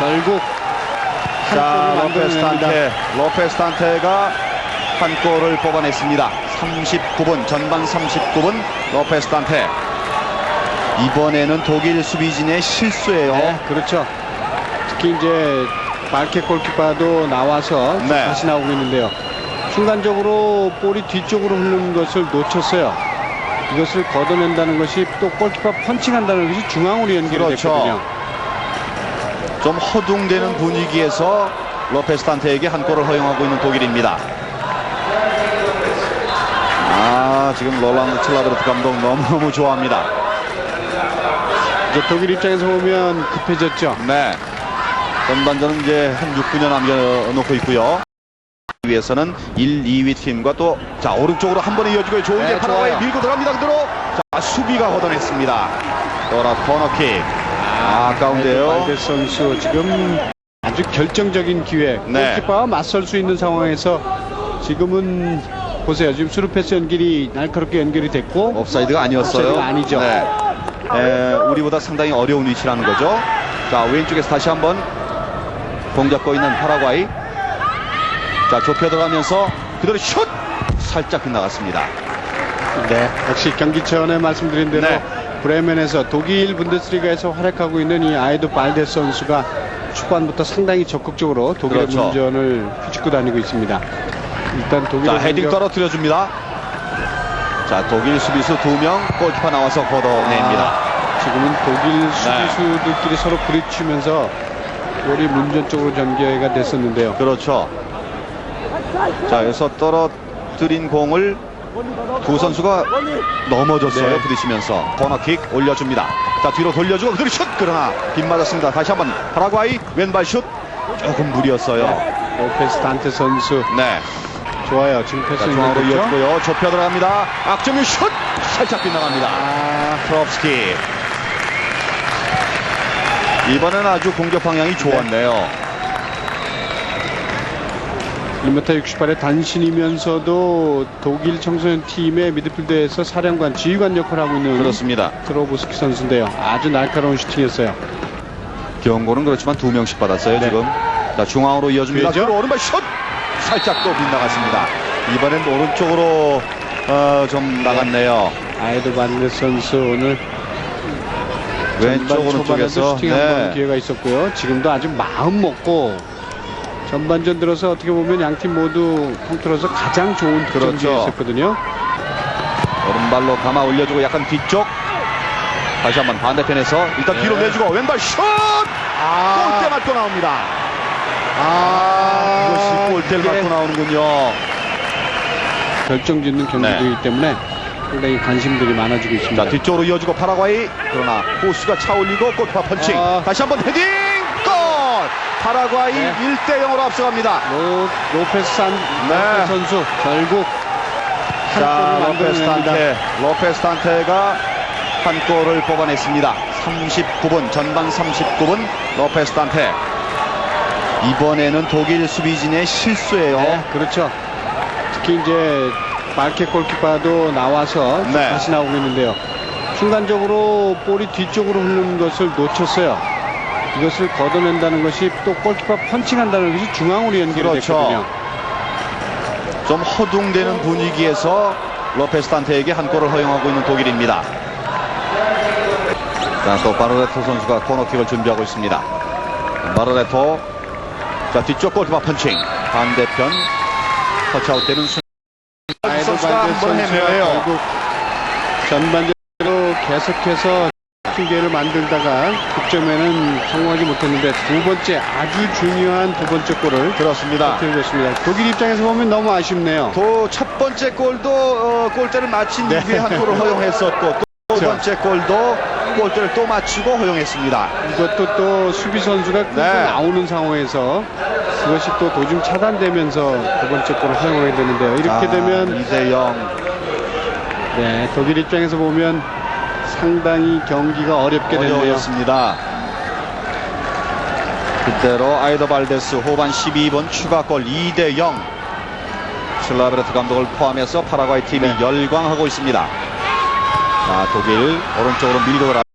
결국 한 자, 골을 로페스 만들어냅니다. 탄테. 로페스 탄테가 한 골을 뽑아냈습니다. 39분, 전반 39분 로페스 탄테. 이번에는 독일 수비진의 실수예요. 네, 그렇죠. 특히 이제 마켓 골키퍼도 나와서 네. 다시 나오고 있는데요. 순간적으로 볼이 뒤쪽으로 흐르는 것을 놓쳤어요. 이것을 걷어낸다는 것이 또 골키퍼 펀칭한다는 것이 중앙으로 연결이 그렇죠. 됐거든요. 좀 허둥대는 분위기에서 로페스 탄테에게 한 골을 허용하고 있는 독일입니다. 아, 지금 롤란드 칠라브르트 감독 너무너무 좋아합니다. 이제 독일 입장에서 보면 급해졌죠. 네. 전반전은 이제 한 6분여 남겨놓고 있고요. 위에서는 1, 2위 팀과 또, 자, 오른쪽으로 한 번에 이어지고 좋은 게 네, 파라과이. 밀고 들어갑니다. 그대로. 자, 수비가 걷어냈습니다. 또라 코너킥. 아, 아까운데요. 발데스 선수 지금 아주 결정적인 기회. 네. 골키퍼와 맞설 수 있는 상황에서 지금은 보세요. 지금 수루 패스 연결이 날카롭게 연결이 됐고 옵사이드가 아니었어요. 옵사이드가 아니죠. 네. 에, 우리보다 상당히 어려운 위치라는 거죠. 자, 왼쪽에서 다시 한번 공 잡고 있는 파라과이. 자, 좁혀 들어가면서 그대로 슛! 살짝 빗나갔습니다. 네, 역시 경기 전에 말씀드린 대로 네. 브레멘에서 독일 분데스리가에서 활약하고 있는 이 아이도 발데스 선수가 초반부터 상당히 적극적으로 독일의 그렇죠. 문전을 휘짓고 다니고 있습니다. 일단 독일 자, 헤딩 떨어뜨려 줍니다. 자, 독일 수비수 두 명 골키퍼 나와서 걷어냅니다. 지금은 독일 네. 수비수들끼리 서로 부딪히면서 볼이 문전 쪽으로 전개가 됐었는데요. 그렇죠. 자, 여기서 떨어뜨린 공을 두 선수가 넘어졌어요. 네. 부딪히면서 코너킥 올려줍니다. 자, 뒤로 돌려주고 그대로 슛! 그러나 빗 맞았습니다. 다시 한번 파라과이 왼발 슛 조금 무리였어요. 오페스 단테 선수 네. 좋아요. 지금 패스 자, 중앙으로? 이어주고요. 좁혀 들어갑니다. 악정윤 슛! 살짝 빗나갑니다. 아, 프롭스키. 이번엔 아주 공격 방향이 좋았네요. 1m 68의 단신이면서도 독일 청소년 팀의 미드필더에서 사령관, 지휘관 역할을 하고 있는 그렇습니다. 트로보스키 선수인데요. 아주 날카로운 슈팅이었어요. 경고는 그렇지만 두 명씩 받았어요 네. 지금. 자 중앙으로 이어줍니다. 그리고 오른발 슛 살짝 또 빗나갔습니다. 이번엔 오른쪽으로 어, 좀 나갔네요. 아이도 발레 선수 오늘 왼쪽 오른쪽에서 슈팅 한번 네. 기회가 있었고요. 지금도 아주 마음 먹고 전반전 들어서 어떻게 보면 양 팀 모두 통틀어서 가장 좋은 그렇죠. 득점이었거든요. 오른발로 감아 올려주고 약간 뒤쪽. 다시 한번 반대편에서 일단 뒤로 네. 내주고 왼발 슛! 아, 골대 맞고 나옵니다. 아, 이것이 골대를 이게 맞고 나오는군요. 결정 짓는 경기이기 때문에 상당히 관심들이 많아지고 있습니다. 자 뒤쪽으로 이어주고 파라과이 그러나 호수가 차 올리고 골파 펀칭 아. 다시 한번 헤딩 골 파라과이 네. 1대 0으로 앞서갑니다 로, 로페스 산 네. 로페스 선수 결국 한자 로페스. 탄테 로페스 탄테가 한 골을 뽑아냈습니다 39분 전반 39분 로페스 탄테 이번에는 독일 수비진의 실수예요 네, 그렇죠. 특히 이제 마켓 골키퍼도 나와서 네. 다시 나오고 있는데요. 순간적으로 볼이 뒤쪽으로 흐르는 것을 놓쳤어요. 이것을 걷어낸다는 것이 또 골키퍼 펀칭한다는 것이 중앙으로 연결이 그렇죠. 됐거든요. 좀 허둥대는 분위기에서 로페스 탄테에게 한 골을 허용하고 있는 독일입니다. 자, 또 바르레토 선수가 코너킥을 준비하고 있습니다. 바르레토. 자, 뒤쪽 골키퍼 펀칭. 반대편 터치아웃 되는 순간 선수가 발데 한번 선수가 헤매요. 전반적으로 계속해서 핑계를 만들다가 득점에는 성공하지 못했는데 두 번째 아주 중요한 두 번째 골을 그렇습니다. 터뜨렸습니다. 독일 입장에서 보면 너무 아쉽네요. 또첫 번째 골도 어, 골대를 맞힌 네. 이후에 한 골을 허용했었고 또 두. 번째 골도 골대를 또 맞추고 허용했습니다. 이것도 또 수비 선수가 네. 나오는 상황에서 그것이 또 도중 차단되면서 두 번째 골을 허용하게 되는데요. 이렇게 아, 되면 2대 0. 네, 독일 입장에서 보면 상당히 경기가 어렵게. 어려웠습니다. 그대로 아이더 발데스 후반 12분 추가골 2대 0. 슬라브레트 감독을 포함해서 파라과이 팀이 네. 열광하고 있습니다. 자, 독일 오른쪽으로 밀고